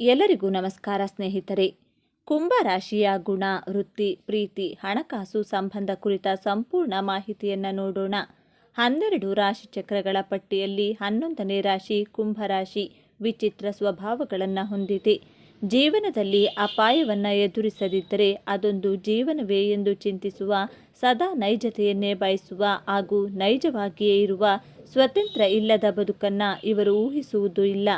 ಎಲ್ಲರಿಗೂ ನಮಸ್ಕಾರ ಸ್ನೇಹಿತರೆ. ಕುಂಭ ರಾಶಿಯ ಗುಣ, ವೃತ್ತಿ, ಪ್ರೀತಿ, ಹಣಕಾಸು ಸಂಬಂಧ ಕುರಿತ ಸಂಪೂರ್ಣ ಮಾಹಿತಿಯನ್ನು ನೋಡೋಣ. ಹನ್ನೆರಡು ರಾಶಿ ಚಕ್ರಗಳ ಪಟ್ಟಿಯಲ್ಲಿ ಹನ್ನೊಂದನೇ ರಾಶಿ ಕುಂಭ ರಾಶಿ ವಿಚಿತ್ರ ಸ್ವಭಾವಗಳನ್ನು ಹೊಂದಿದೆ. ಜೀವನದಲ್ಲಿ ಅಪಾಯವನ್ನು ಎದುರಿಸದಿದ್ದರೆ ಅದೊಂದು ಜೀವನವೇ ಎಂದು ಚಿಂತಿಸುವ, ಸದಾ ನೈಜತೆಯನ್ನೇ ಬಯಸುವ ಹಾಗೂ ನೈಜವಾಗಿಯೇ ಇರುವ ಸ್ವತಂತ್ರ ಇಲ್ಲದ ಬದುಕನ್ನು ಇವರು ಊಹಿಸುವುದೂ ಇಲ್ಲ.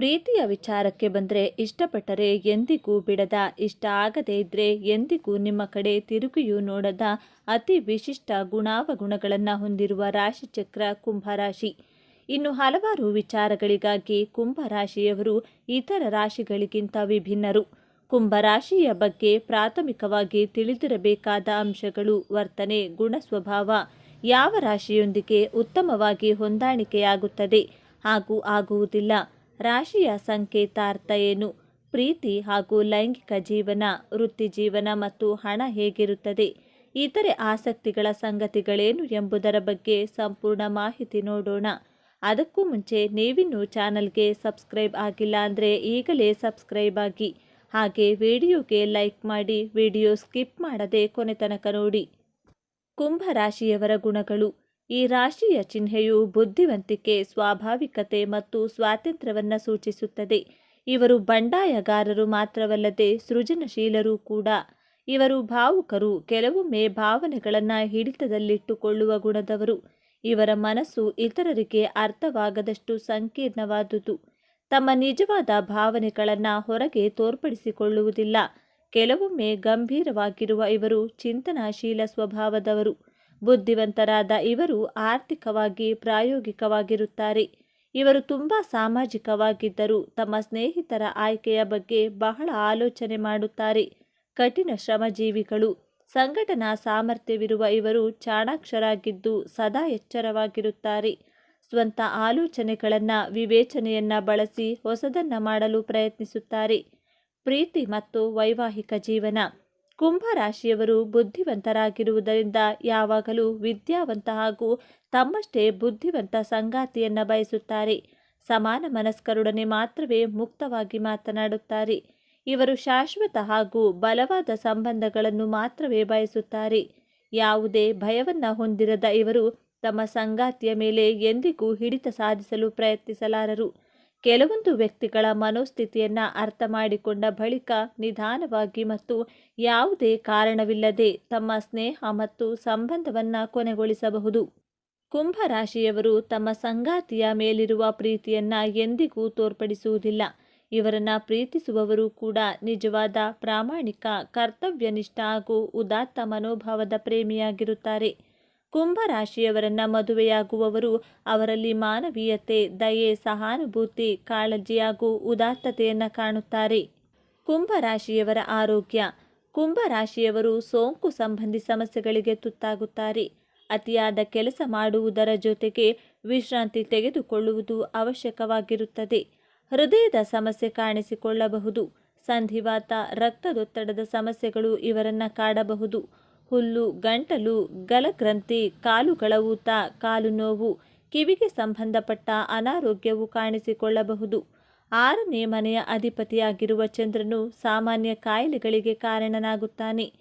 ಪ್ರೀತಿಯ ವಿಚಾರಕ್ಕೆ ಬಂದರೆ ಇಷ್ಟಪಟ್ಟರೆ ಎಂದಿಗೂ ಬಿಡದ, ಇಷ್ಟ ಆಗದೇ ಇದ್ರೆ ಎಂದಿಗೂ ನಿಮ್ಮ ಕಡೆ ತಿರುಗಿಯೂ ನೋಡದ ಅತಿ ವಿಶಿಷ್ಟ ಗುಣಾವಗುಣಗಳನ್ನು ಹೊಂದಿರುವ ರಾಶಿಚಕ್ರ ಕುಂಭರಾಶಿ. ಇನ್ನು ಹಲವಾರು ವಿಚಾರಗಳಿಗಾಗಿ ಕುಂಭರಾಶಿಯವರು ಇತರ ರಾಶಿಗಳಿಗಿಂತ ವಿಭಿನ್ನರು. ಕುಂಭರಾಶಿಯ ಬಗ್ಗೆ ಪ್ರಾಥಮಿಕವಾಗಿ ತಿಳಿದಿರಬೇಕಾದ ಅಂಶಗಳು ವರ್ತನೆ ಗುಣ ಸ್ವಭಾವ ಯಾವ ರಾಶಿಯೊಂದಿಗೆ ಉತ್ತಮವಾಗಿ ಹೊಂದಾಣಿಕೆಯಾಗುತ್ತದೆ ಹಾಗೂ ಆಗುವುದಿಲ್ಲ. ರಾಶಿಯ ಸಂಕೇತಾರ್ಥ ಏನು? ಪ್ರೀತಿ ಹಾಗೂ ಲೈಂಗಿಕ ಜೀವನ, ವೃತ್ತಿ ಜೀವನ ಮತ್ತು ಹಣ ಹೇಗಿರುತ್ತದೆ? ಇತರೆ ಆಸಕ್ತಿಗಳ ಸಂಗತಿಗಳೇನು ಎಂಬುದರ ಬಗ್ಗೆ ಸಂಪೂರ್ಣ ಮಾಹಿತಿ ನೋಡೋಣ. ಅದಕ್ಕೂ ಮುಂಚೆ ನೀವಿನ್ನೂ ಚಾನಲ್ಗೆ ಸಬ್ಸ್ಕ್ರೈಬ್ ಆಗಿಲ್ಲ ಅಂದರೆ ಈಗಲೇ ಸಬ್ಸ್ಕ್ರೈಬ್ ಆಗಿ. ಹಾಗೆ ವಿಡಿಯೋಗೆ ಲೈಕ್ ಮಾಡಿ, ವಿಡಿಯೋ ಸ್ಕಿಪ್ ಮಾಡದೆ ಕೊನೆ ತನಕ ನೋಡಿ. ಕುಂಭ ರಾಶಿಯವರ ಗುಣಗಳು. ಈ ರಾಶಿಯ ಚಿಹ್ನೆಯು ಬುದ್ಧಿವಂತಿಕೆ, ಸ್ವಾಭಾವಿಕತೆ ಮತ್ತು ಸ್ವಾತಂತ್ರ್ಯವನ್ನು ಸೂಚಿಸುತ್ತದೆ. ಇವರು ಬಂಡಾಯಗಾರರು ಮಾತ್ರವಲ್ಲದೆ ಸೃಜನಶೀಲರೂ ಕೂಡ. ಇವರು ಭಾವುಕರು, ಕೆಲವೊಮ್ಮೆ ಭಾವನೆಗಳನ್ನು ಹಿಡಿತದಲ್ಲಿಟ್ಟುಕೊಳ್ಳುವ ಗುಣದವರು. ಇವರ ಮನಸ್ಸು ಇತರರಿಗೆ ಅರ್ಥವಾಗದಷ್ಟು ಸಂಕೀರ್ಣವಾದುದು. ತಮ್ಮ ನಿಜವಾದ ಭಾವನೆಗಳನ್ನು ಹೊರಗೆ ತೋರ್ಪಡಿಸಿಕೊಳ್ಳುವುದಿಲ್ಲ. ಕೆಲವೊಮ್ಮೆ ಗಂಭೀರವಾಗಿರುವ ಇವರು ಚಿಂತನಾಶೀಲ ಸ್ವಭಾವದವರು. ಬುದ್ಧಿವಂತರಾದ ಇವರು ಆರ್ಥಿಕವಾಗಿ ಪ್ರಾಯೋಗಿಕವಾಗಿರುತ್ತಾರೆ. ಇವರು ತುಂಬ ಸಾಮಾಜಿಕವಾಗಿದ್ದರು ತಮ್ಮ ಸ್ನೇಹಿತರ ಆಯ್ಕೆಯ ಬಗ್ಗೆ ಬಹಳ ಆಲೋಚನೆ ಮಾಡುತ್ತಾರೆ. ಕಠಿಣ ಶ್ರಮಜೀವಿಗಳು. ಸಂಘಟನಾ ಸಾಮರ್ಥ್ಯವಿರುವ ಇವರು ಚಾಣಾಕ್ಷರಾಗಿದ್ದು ಸದಾ ಎಚ್ಚರವಾಗಿರುತ್ತಾರೆ. ಸ್ವಂತ ಆಲೋಚನೆಗಳನ್ನು, ವಿವೇಚನೆಯನ್ನು ಬಳಸಿ ಹೊಸದನ್ನು ಮಾಡಲು ಪ್ರಯತ್ನಿಸುತ್ತಾರೆ. ಪ್ರೀತಿ ಮತ್ತು ವೈವಾಹಿಕ ಜೀವನ. ಕುಂಭ ರಾಶಿಯವರು ಬುದ್ಧಿವಂತರಾಗಿರುವುದರಿಂದ ಯಾವಾಗಲೂ ವಿದ್ಯಾವಂತ ಹಾಗೂ ತಮ್ಮಷ್ಟೇ ಬುದ್ಧಿವಂತ ಸಂಗಾತಿಯನ್ನು ಬಯಸುತ್ತಾರೆ. ಸಮಾನ ಮನಸ್ಕರೊಡನೆ ಮಾತ್ರವೇ ಮುಕ್ತವಾಗಿ ಮಾತನಾಡುತ್ತಾರೆ. ಇವರು ಶಾಶ್ವತ ಹಾಗೂ ಬಲವಾದ ಸಂಬಂಧಗಳನ್ನು ಮಾತ್ರವೇ ಬಯಸುತ್ತಾರೆ. ಯಾವುದೇ ಭಯವನ್ನು ಹೊಂದಿರದ ಇವರು ತಮ್ಮ ಸಂಗಾತಿಯ ಮೇಲೆ ಎಂದಿಗೂ ಹಿಡಿತ ಸಾಧಿಸಲು ಪ್ರಯತ್ನಿಸಲಾರರು. ಕೆಲವೊಂದು ವ್ಯಕ್ತಿಗಳ ಮನೋಸ್ಥಿತಿಯನ್ನು ಅರ್ಥ ಮಾಡಿಕೊಂಡ ಬಳಿಕ ನಿಧಾನವಾಗಿ ಮತ್ತು ಯಾವುದೇ ಕಾರಣವಿಲ್ಲದೆ ತಮ್ಮ ಸ್ನೇಹ ಮತ್ತು ಸಂಬಂಧವನ್ನು ಕೊನೆಗೊಳಿಸಬಹುದು. ಕುಂಭ ರಾಶಿಯವರು ತಮ್ಮ ಸಂಗಾತಿಯ ಮೇಲಿರುವ ಪ್ರೀತಿಯನ್ನು ಎಂದಿಗೂ ತೋರ್ಪಡಿಸುವುದಿಲ್ಲ. ಇವರನ್ನು ಪ್ರೀತಿಸುವವರು ಕೂಡ ನಿಜವಾದ ಪ್ರಾಮಾಣಿಕ, ಕರ್ತವ್ಯನಿಷ್ಠ ಹಾಗೂ ಉದಾತ್ತ ಮನೋಭಾವದ ಪ್ರೇಮಿಯಾಗಿರುತ್ತಾರೆ. ಕುಂಭ ರಾಶಿಯವರನ್ನ ಮದುವೆಯಾಗುವವರು ಅವರಲ್ಲಿ ಮಾನವೀಯತೆ, ದಯೆ, ಸಹಾನುಭೂತಿ, ಕಾಳಜಿ ಹಾಗೂ ಉದಾತ್ತತೆಯನ್ನು ಕಾಣುತ್ತಾರೆ. ಕುಂಭ ರಾಶಿಯವರ ಆರೋಗ್ಯ. ಕುಂಭ ರಾಶಿಯವರು ಸೋಂಕು ಸಂಬಂಧಿ ಸಮಸ್ಯೆಗಳಿಗೆ ತುತ್ತಾಗುತ್ತಾರೆ. ಅತಿಯಾದ ಕೆಲಸ ಮಾಡುವುದರ ಜೊತೆಗೆ ವಿಶ್ರಾಂತಿ ತೆಗೆದುಕೊಳ್ಳುವುದು ಅವಶ್ಯಕವಾಗಿರುತ್ತದೆ. ಹೃದಯದ ಸಮಸ್ಯೆ ಕಾಣಿಸಿಕೊಳ್ಳಬಹುದು. ಸಂಧಿವಾತ, ರಕ್ತದೊತ್ತಡದ ಸಮಸ್ಯೆಗಳು ಇವರನ್ನು ಕಾಡಬಹುದು. ಹುಲ್ಲು, ಗಂಟಲು, ಗಲಗ್ರಂಥಿ, ಕಾಲುಗಳ ಊತ, ಕಾಲು ನೋವು, ಕಿವಿಗೆ ಸಂಬಂಧಪಟ್ಟ ಅನಾರೋಗ್ಯವು ಕಾಣಿಸಿಕೊಳ್ಳಬಹುದು. ಆರನೇ ಮನೆಯ ಅಧಿಪತಿಯಾಗಿರುವ ಚಂದ್ರನು ಸಾಮಾನ್ಯ ಕಾಯಿಲೆಗಳಿಗೆ ಕಾರಣನಾಗುತ್ತಾನೆ.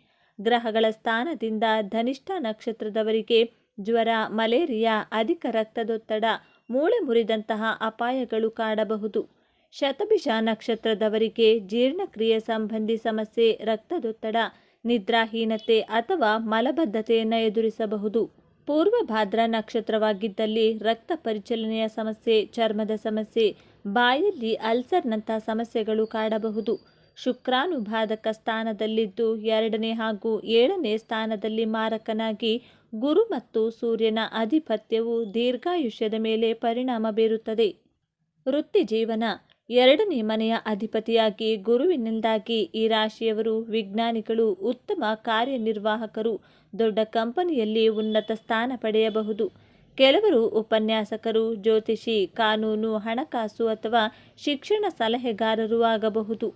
ಗ್ರಹಗಳ ಸ್ಥಾನದಿಂದ ಧನಿಷ್ಠ ನಕ್ಷತ್ರದವರಿಗೆ ಜ್ವರ, ಮಲೇರಿಯಾ, ಅಧಿಕ ರಕ್ತದೊತ್ತಡ, ಮೂಳೆ ಮುರಿದಂತಹ ಅಪಾಯಗಳು ಕಾಡಬಹುದು. ಶತಭಿಷ ನಕ್ಷತ್ರದವರಿಗೆ ಜೀರ್ಣಕ್ರಿಯೆ ಸಂಬಂಧಿ ಸಮಸ್ಯೆ, ರಕ್ತದೊತ್ತಡ ನಿದ್ರಾಹೀನತೆ ಅಥವಾ ಮಲಬದ್ಧತೆಯನ್ನು ಎದುರಿಸಬಹುದು. ಪೂರ್ವ ಭಾದ್ರ ನಕ್ಷತ್ರವಾಗಿದ್ದಲ್ಲಿ ರಕ್ತ ಪರಿಚಲನೆಯ ಸಮಸ್ಯೆ, ಚರ್ಮದ ಸಮಸ್ಯೆ, ಬಾಯಲ್ಲಿ ಅಲ್ಸರ್ನಂಥ ಸಮಸ್ಯೆಗಳು ಕಾಡಬಹುದು. ಶುಕ್ರಾನುಭಾದಕ ಸ್ಥಾನದಲ್ಲಿದ್ದು ಎರಡನೇ ಹಾಗೂ ಏಳನೇ ಸ್ಥಾನದಲ್ಲಿ ಮಾರಕನಾಗಿ ಗುರು ಮತ್ತು ಸೂರ್ಯನ ಆಧಿಪತ್ಯವು ದೀರ್ಘಾಯುಷ್ಯದ ಮೇಲೆ ಪರಿಣಾಮ ಬೀರುತ್ತದೆ. ವೃತ್ತಿ ಜೀವನ ಎರಡನೇ ಮನೆಯ ಅಧಿಪತಿಯಾಗಿ ಗುರುವಿನಿಂದಾಗಿ ಈ ರಾಶಿಯವರು ವಿಜ್ಞಾನಿಗಳು ಉತ್ತಮ ಕಾರ್ಯನಿರ್ವಾಹಕರು. ದೊಡ್ಡ ಕಂಪನಿಯಲ್ಲಿ ಉನ್ನತ ಸ್ಥಾನ ಪಡೆಯಬಹುದು. ಕೆಲವರು ಉಪನ್ಯಾಸಕರು, ಜ್ಯೋತಿಷಿ, ಕಾನೂನು, ಹಣಕಾಸು ಅಥವಾ ಶಿಕ್ಷಣ ಸಲಹೆಗಾರರು ಆಗಬಹುದು.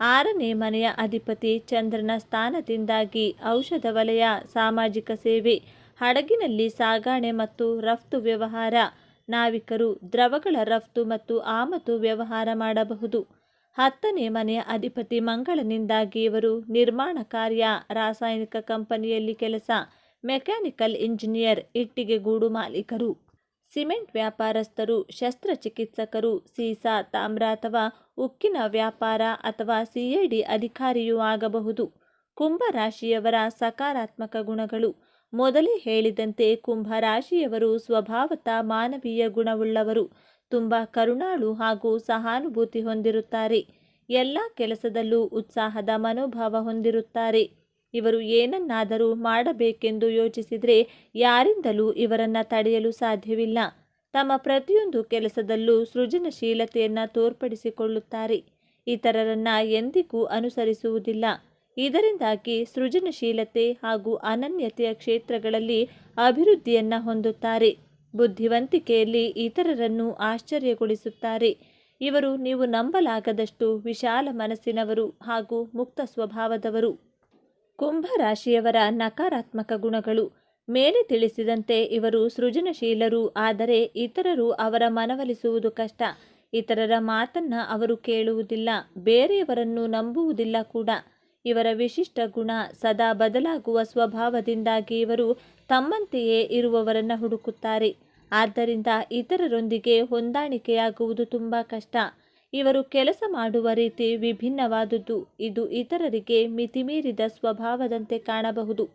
ಆರನೇ ಮನೆಯ ಅಧಿಪತಿ ಚಂದ್ರನ ಸ್ಥಾನದಿಂದಾಗಿ ಔಷಧ ವಲಯ, ಸಾಮಾಜಿಕ ಸೇವೆ, ಹಡಗಿನಲ್ಲಿ ಸಾಗಾಣೆ ಮತ್ತು ರಫ್ತು ವ್ಯವಹಾರ ನಾವಿಕರು ದ್ರವಗಳ ರಫ್ತು ಮತ್ತು ಆಮದು ವ್ಯವಹಾರ ಮಾಡಬಹುದು. ಹತ್ತನೇ ಮನೆಯ ಅಧಿಪತಿ ಮಂಗಳನಿಂದಾಗಿ ಇವರು ನಿರ್ಮಾಣ ಕಾರ್ಯ, ರಾಸಾಯನಿಕ ಕಂಪನಿಯಲ್ಲಿ ಕೆಲಸ, ಮೆಕ್ಯಾನಿಕಲ್ ಇಂಜಿನಿಯರ್, ಇಟ್ಟಿಗೆ ಗೂಡು ಮಾಲೀಕರು. ಸಿಮೆಂಟ್ ವ್ಯಾಪಾರಸ್ಥರು, ಶಸ್ತ್ರಚಿಕಿತ್ಸಕರು, ಸೀಸಾ, ತಾಮ್ರ ಅಥವಾ ಉಕ್ಕಿನ ವ್ಯಾಪಾರ ಅಥವಾ ಸಿಐಡಿ ಅಧಿಕಾರಿಯೂ ಆಗಬಹುದು. ಕುಂಭ ರಾಶಿಯವರ ಸಕಾರಾತ್ಮಕ ಗುಣಗಳು. ಮೊದಲೇ ಹೇಳಿದಂತೆ ಕುಂಭ ರಾಶಿಯವರು ಸ್ವಭಾವತಃ ಮಾನವೀಯ ಗುಣವುಳ್ಳವರು. ತುಂಬ ಕರುಣಾಳು ಹಾಗೂ ಸಹಾನುಭೂತಿ ಹೊಂದಿರುತ್ತಾರೆ. ಎಲ್ಲ ಕೆಲಸದಲ್ಲೂ ಉತ್ಸಾಹದ ಮನೋಭಾವ ಹೊಂದಿರುತ್ತಾರೆ. ಇವರು ಏನನ್ನಾದರೂ ಮಾಡಬೇಕೆಂದು ಯೋಚಿಸಿದರೆ ಯಾರಿಂದಲೂ ಇವರನ್ನು ತಡೆಯಲು ಸಾಧ್ಯವಿಲ್ಲ. ತಮ್ಮ ಪ್ರತಿಯೊಂದು ಕೆಲಸದಲ್ಲೂ ಸೃಜನಶೀಲತೆಯನ್ನು ತೋರ್ಪಡಿಸಿಕೊಳ್ಳುತ್ತಾರೆ. ಇತರರನ್ನ ಎಂದಿಗೂ ಅನುಸರಿಸುವುದಿಲ್ಲ. ಇದರಿಂದಾಗಿ ಸೃಜನಶೀಲತೆ ಹಾಗೂ ಅನನ್ಯತೆಯ ಕ್ಷೇತ್ರಗಳಲ್ಲಿ ಅಭಿವೃದ್ಧಿಯನ್ನು ಹೊಂದುತ್ತಾರೆ. ಬುದ್ಧಿವಂತಿಕೆಯಲ್ಲಿ ಇತರರನ್ನು ಆಶ್ಚರ್ಯಗೊಳಿಸುತ್ತಾರೆ. ಇವರು ನೀವು ನಂಬಲಾಗದಷ್ಟು ವಿಶಾಲ ಮನಸ್ಸಿನವರು ಹಾಗೂ ಮುಕ್ತ ಸ್ವಭಾವದವರು. ಕುಂಭ ರಾಶಿಯವರ ನಕಾರಾತ್ಮಕ ಗುಣಗಳು. ಮೇಲೆ ತಿಳಿಸಿದಂತೆ ಇವರು ಸೃಜನಶೀಲರು, ಆದರೆ ಇತರರು ಅವರ ಮನವೊಲಿಸುವುದು ಕಷ್ಟ. ಇತರರ ಮಾತನ್ನ ಅವರು ಕೇಳುವುದಿಲ್ಲ, ಬೇರೆಯವರನ್ನು ನಂಬುವುದಿಲ್ಲ ಕೂಡ. ಇವರ ವಿಶಿಷ್ಟ ಗುಣ ಸದಾ ಬದಲಾಗುವ ಸ್ವಭಾವದಿಂದಾಗಿ ಇವರು ತಮ್ಮಂತೆಯೇ ಇರುವವರನ್ನು ಹುಡುಕುತ್ತಾರೆ. ಆದ್ದರಿಂದ ಇತರರೊಂದಿಗೆ ಹೊಂದಾಣಿಕೆಯಾಗುವುದು ತುಂಬ ಕಷ್ಟ. ಇವರು ಕೆಲಸ ಮಾಡುವ ರೀತಿ ವಿಭಿನ್ನವಾದುದು ಇದು ಇತರರಿಗೆ ಮಿತಿಮೀರಿದ ಸ್ವಭಾವದಂತೆ ಕಾಣಬಹುದು.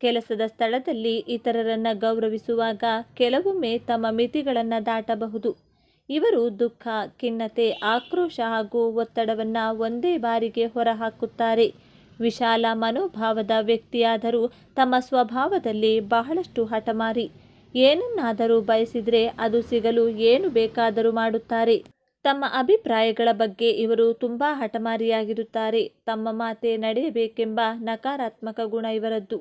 ಕೆಲಸದ ಸ್ಥಳದಲ್ಲಿ ಇತರರನ್ನ ಗೌರವಿಸುವಾಗ ಕೆಲವೊಮ್ಮೆ ತಮ್ಮ ಮಿತಿಗಳನ್ನು ದಾಟಬಹುದು. ಇವರು ದುಃಖ, ಖಿನ್ನತೆ, ಆಕ್ರೋಶ ಹಾಗೂ ಒತ್ತಡವನ್ನು ಒಂದೇ ಬಾರಿಗೆ ಹೊರಹಾಕುತ್ತಾರೆ. ವಿಶಾಲ ಮನೋಭಾವದ ವ್ಯಕ್ತಿಯಾದರೂ ತಮ್ಮ ಸ್ವಭಾವದಲ್ಲಿ ಬಹಳಷ್ಟು ಹಠಮಾರಿ. ಏನನ್ನಾದರೂ ಬಯಸಿದರೆ ಅದು ಸಿಗಲು ಏನು ಬೇಕಾದರೂ ಮಾಡುತ್ತಾರೆ. ತಮ್ಮ ಅಭಿಪ್ರಾಯಗಳ ಬಗ್ಗೆ ಇವರು ತುಂಬ ಹಠಮಾರಿಯಾಗಿರುತ್ತಾರೆ. ತಮ್ಮ ಮಾತೆ ನಡೆಯಬೇಕೆಂಬ ನಕಾರಾತ್ಮಕ ಗುಣ ಇವರದ್ದು.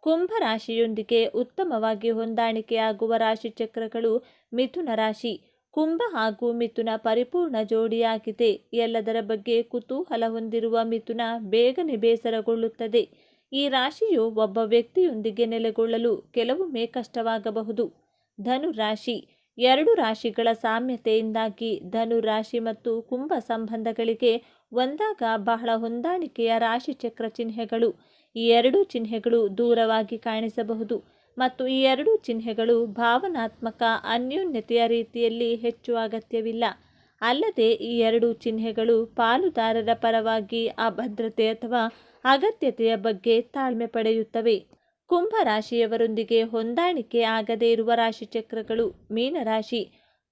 ಕುಂಭ ರಾಶಿಯೊಂದಿಗೆ ಉತ್ತಮವಾಗಿ ಹೊಂದಾಣಿಕೆಯಾಗುವ ರಾಶಿಚಕ್ರಗಳು ಮಿಥುನ ರಾಶಿ. ಕುಂಭ ಹಾಗೂ ಮಿಥುನ ಪರಿಪೂರ್ಣ ಜೋಡಿಯಾಗಿದೆ. ಎಲ್ಲದರ ಬಗ್ಗೆ ಕುತೂಹಲ ಹೊಂದಿರುವ ಮಿಥುನ ಬೇಗನೆ ಬೇಸರಗೊಳ್ಳುತ್ತದೆ. ಈ ರಾಶಿಯು ಒಬ್ಬ ವ್ಯಕ್ತಿಯೊಂದಿಗೆ ನೆಲೆಗೊಳ್ಳಲು ಕೆಲವೊಮ್ಮೆ ಕಷ್ಟವಾಗಬಹುದು. ಧನು ರಾಶಿ. ಎರಡು ರಾಶಿಗಳ ಸಾಮ್ಯತೆಯಿಂದಾಗಿ ಧನು ರಾಶಿ ಮತ್ತು ಕುಂಭ ಸಂಬಂಧಗಳಿಗೆ ಒಂದಾಗ ಬಹಳ ಹೊಂದಾಣಿಕೆಯ ರಾಶಿಚಕ್ರ ಚಿಹ್ನೆಗಳು. ಈ ಎರಡೂ ಚಿಹ್ನೆಗಳು ದೂರವಾಗಿ ಕಾಣಿಸಬಹುದು. ಮತ್ತು ಈ ಎರಡೂ ಚಿಹ್ನೆಗಳು ಭಾವನಾತ್ಮಕ ಅನ್ಯೋನ್ಯತೆಯ ರೀತಿಯಲ್ಲಿ ಹೆಚ್ಚು ಅಗತ್ಯವಿಲ್ಲ. ಅಲ್ಲದೆ ಈ ಎರಡೂ ಚಿಹ್ನೆಗಳು ಪಾಲುದಾರರ ಪರವಾಗಿ ಅಭದ್ರತೆ ಅಥವಾ ಅಗತ್ಯತೆಯ ಬಗ್ಗೆ ತಾಳ್ಮೆ ಪಡೆಯುತ್ತವೆ. ಕುಂಭ ರಾಶಿಯವರೊಂದಿಗೆ ಹೊಂದಾಣಿಕೆ ಆಗದೇ ಇರುವ ರಾಶಿಚಕ್ರಗಳು ಮೀನರಾಶಿ.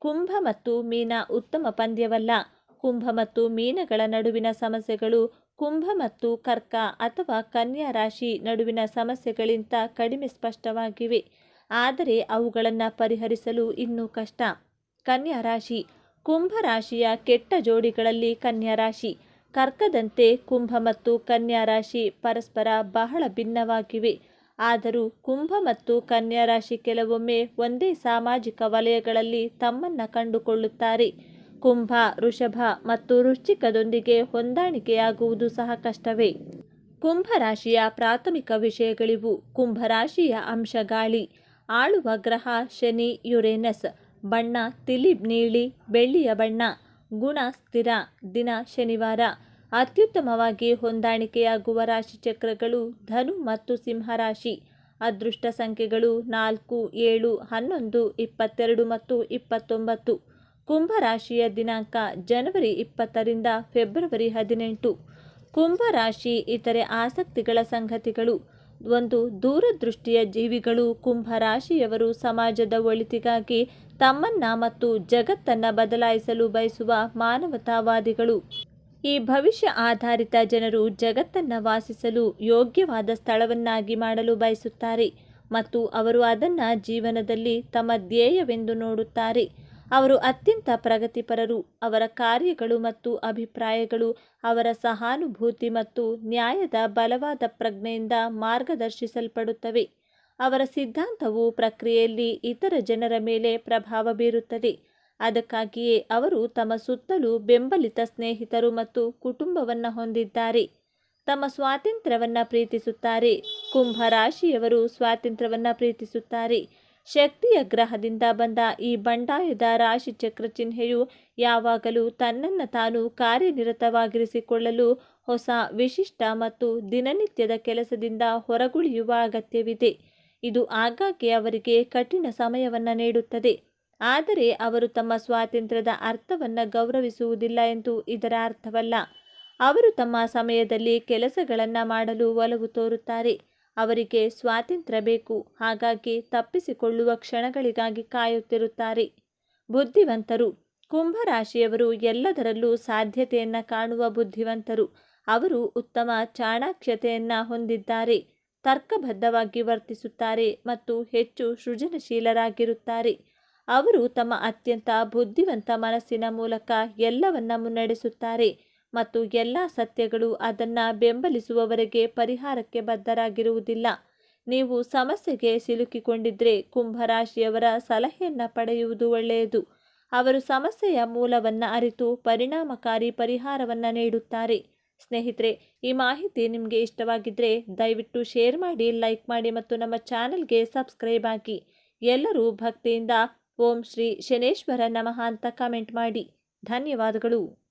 ಕುಂಭ ಮತ್ತು ಮೀನ ಉತ್ತಮ ಪಂದ್ಯವಲ್ಲ. ಕುಂಭ ಮತ್ತು ಮೀನಗಳ ನಡುವಿನ ಸಮಸ್ಯೆಗಳು ಕುಂಭ ಮತ್ತು ಕರ್ಕ ಅಥವಾ ಕನ್ಯಾ ರಾಶಿ ನಡುವಿನ ಸಮಸ್ಯೆಗಳಿಂತ ಕಡಿಮೆ ಸ್ಪಷ್ಟವಾಗಿವೆ. ಆದರೆ ಅವುಗಳನ್ನು ಪರಿಹರಿಸಲು ಇನ್ನೂ ಕಷ್ಟ. ಕನ್ಯಾ ರಾಶಿ ಕುಂಭ ರಾಶಿಯ ಕೆಟ್ಟ ಜೋಡಿಗಳಲ್ಲಿ ಕನ್ಯಾ ರಾಶಿ. ಕರ್ಕದಂತೆ ಕುಂಭ ಮತ್ತು ಕನ್ಯಾ ರಾಶಿ ಪರಸ್ಪರ ಬಹಳ ಭಿನ್ನವಾಗಿವೆ. ಆದರೂ ಕುಂಭ ಮತ್ತು ಕನ್ಯಾ ರಾಶಿ ಕೆಲವೊಮ್ಮೆ ಒಂದೇ ಸಾಮಾಜಿಕ ವಲಯಗಳಲ್ಲಿ ತಮ್ಮನ್ನು ಕಂಡುಕೊಳ್ಳುತ್ತಾರೆ. ಕುಂಭ ವೃಷಭ ಮತ್ತು ವೃಶ್ಚಿಕದೊಂದಿಗೆ ಹೊಂದಾಣಿಕೆಯಾಗುವುದು ಸಹ ಕಷ್ಟವೇ. ಕುಂಭರಾಶಿಯ ಪ್ರಾಥಮಿಕ ವಿಷಯಗಳಿವು. ಕುಂಭರಾಶಿಯ ಅಂಶ ಗಾಳಿ. ಆಳುವ ಗ್ರಹ ಶನಿ, ಯುರೇನಸ್. ಬಣ್ಣ ತಿಳಿ ನೀಳಿ ಬೆಳ್ಳಿಯ ಬಣ್ಣ. ಗುಣ ಸ್ಥಿರ. ದಿನ ಶನಿವಾರ. ಅತ್ಯುತ್ತಮವಾಗಿ ಹೊಂದಾಣಿಕೆಯಾಗುವ ರಾಶಿಚಕ್ರಗಳು ಧನು ಮತ್ತು ಸಿಂಹರಾಶಿ ಅದೃಷ್ಟ ಸಂಖ್ಯೆಗಳು ನಾಲ್ಕು, ಏಳು, ಹನ್ನೊಂದು, ಇಪ್ಪತ್ತೆರಡು ಮತ್ತು ಇಪ್ಪತ್ತೊಂಬತ್ತು. ಕುಂಭ ರಾಶಿಯ ದಿನಾಂಕ ಜನವರಿ ಇಪ್ಪತ್ತರಿಂದ ಫೆಬ್ರವರಿ ಹದಿನೆಂಟು. ಕುಂಭರಾಶಿ ಇತರೆ ಆಸಕ್ತಿಗಳ ಸಂಗತಿಗಳು. ಒಂದು, ದೂರದೃಷ್ಟಿಯ ಜೀವಿಗಳು ಕುಂಭ ರಾಶಿಯವರು ಸಮಾಜದ ಒಳಿತಿಗಾಗಿ ತಮ್ಮನ್ನ ಮತ್ತು ಜಗತ್ತನ್ನ ಬದಲಾಯಿಸಲು ಬಯಸುವ ಮಾನವತಾವಾದಿಗಳು. ಈ ಭವಿಷ್ಯ ಆಧಾರಿತ ಜನರು ಜಗತ್ತನ್ನ ವಾಸಿಸಲು ಯೋಗ್ಯವಾದ ಸ್ಥಳವನ್ನಾಗಿ ಮಾಡಲು ಬಯಸುತ್ತಾರೆ ಮತ್ತು ಅವರು ಅದನ್ನ ಜೀವನದಲ್ಲಿ ತಮ್ಮ ಧ್ಯೇಯವೆಂದು ನೋಡುತ್ತಾರೆ. ಅವರು ಅತ್ಯಂತ ಪ್ರಗತಿಪರರು. ಅವರ ಕಾರ್ಯಗಳು ಮತ್ತು ಅಭಿಪ್ರಾಯಗಳು ಅವರ ಸಹಾನುಭೂತಿ ಮತ್ತು ನ್ಯಾಯದ ಬಲವಾದ ಪ್ರಜ್ಞೆಯಿಂದ ಮಾರ್ಗದರ್ಶಿಸಲ್ಪಡುತ್ತವೆ. ಅವರ ಸಿದ್ಧಾಂತವು ಪ್ರಕ್ರಿಯೆಯಲ್ಲಿ ಇತರ ಜನರ ಮೇಲೆ ಪ್ರಭಾವ ಬೀರುತ್ತದೆ. ಅದಕ್ಕಾಗಿಯೇ ಅವರು ತಮ್ಮ ಸುತ್ತಲೂ ಬೆಂಬಲಿತ ಸ್ನೇಹಿತರು ಮತ್ತು ಕುಟುಂಬವನ್ನು ಹೊಂದಿದ್ದಾರೆ. ತಮ್ಮ ಸ್ವಾತಂತ್ರ್ಯವನ್ನು ಪ್ರೀತಿಸುತ್ತಾರೆ. ಕುಂಭ ರಾಶಿಯವರು ಸ್ವಾತಂತ್ರ್ಯವನ್ನು ಪ್ರೀತಿಸುತ್ತಾರೆ. ಶಕ್ತಿಯ ಗ್ರಹದಿಂದ ಬಂದ ಈ ಬಂಡಾಯದ ರಾಶಿಚಕ್ರ ಚಿಹ್ನೆಯು ಯಾವಾಗಲೂ ತನ್ನನ್ನು ತಾನು ಕಾರ್ಯನಿರತವಾಗಿರಿಸಿಕೊಳ್ಳಲು ಹೊಸ ವಿಶಿಷ್ಟ ಮತ್ತು ದಿನನಿತ್ಯದ ಕೆಲಸದಿಂದ ಹೊರಗುಳಿಯುವ ಅಗತ್ಯವಿದೆ. ಇದು ಆಗಾಗ್ಗೆ ಅವರಿಗೆ ಕಠಿಣ ಸಮಯವನ್ನು ನೀಡುತ್ತದೆ. ಆದರೆ ಅವರು ತಮ್ಮ ಸ್ವಾತಂತ್ರ್ಯದ ಅರ್ಥವನ್ನು ಗೌರವಿಸುವುದಿಲ್ಲ ಎಂದು ಇದರ ಅರ್ಥವಲ್ಲ. ಅವರು ತಮ್ಮ ಸಮಯದಲ್ಲಿ ಕೆಲಸಗಳನ್ನು ಮಾಡಲು ಒಲವು ತೋರುತ್ತಾರೆ. ಅವರಿಗೆ ಸ್ವಾತಂತ್ರ್ಯ ಬೇಕು. ಹಾಗಾಗಿ ತಪ್ಪಿಸಿಕೊಳ್ಳುವ ಕ್ಷಣಗಳಿಗಾಗಿ ಕಾಯುತ್ತಿರುತ್ತಾರೆ. ಬುದ್ಧಿವಂತರು. ಕುಂಭರಾಶಿಯವರು ಎಲ್ಲದರಲ್ಲೂ ಸಾಧ್ಯತೆಯನ್ನು ಕಾಣುವ ಬುದ್ಧಿವಂತರು. ಅವರು ಉತ್ತಮ ಚಾಣಾಕ್ಷತೆಯನ್ನು ಹೊಂದಿದ್ದಾರೆ. ತರ್ಕಬದ್ಧವಾಗಿ ವರ್ತಿಸುತ್ತಾರೆ ಮತ್ತು ಹೆಚ್ಚು ಸೃಜನಶೀಲರಾಗಿರುತ್ತಾರೆ. ಅವರು ತಮ್ಮ ಅತ್ಯಂತ ಬುದ್ಧಿವಂತ ಮನಸ್ಸಿನ ಮೂಲಕ ಎಲ್ಲವನ್ನ ಮುನ್ನಡೆಸುತ್ತಾರೆ. ಮತ್ತು ಎಲ್ಲ ಸತ್ಯಗಳು ಅದನ್ನು ಬೆಂಬಲಿಸುವವರೆಗೆ ಪರಿಹಾರಕ್ಕೆ ಬದ್ಧರಾಗಿರುವುದಿಲ್ಲ. ನೀವು ಸಮಸ್ಯೆಗೆ ಸಿಲುಕಿಕೊಂಡಿದ್ರೆ ಕುಂಭರಾಶಿಯವರ ಸಲಹೆಯನ್ನು ಪಡೆಯುವುದು ಒಳ್ಳೆಯದು. ಅವರು ಸಮಸ್ಯೆಯ ಮೂಲವನ್ನು ಅರಿತು ಪರಿಣಾಮಕಾರಿ ಪರಿಹಾರವನ್ನು ನೀಡುತ್ತಾರೆ. ಸ್ನೇಹಿತರೆ, ಈ ಮಾಹಿತಿ ನಿಮಗೆ ಇಷ್ಟವಾಗಿದ್ದರೆ ದಯವಿಟ್ಟು ಶೇರ್ ಮಾಡಿ, ಲೈಕ್ ಮಾಡಿ ಮತ್ತು ನಮ್ಮ ಚಾನಲ್ಗೆ ಸಬ್ಸ್ಕ್ರೈಬ್ ಆಗಿ. ಎಲ್ಲರೂ ಭಕ್ತಿಯಿಂದ ಓಂ ಶ್ರೀ ಶನೇಶ್ವರ ನಮಃ ಅಂತ ಕಮೆಂಟ್ ಮಾಡಿ. ಧನ್ಯವಾದಗಳು.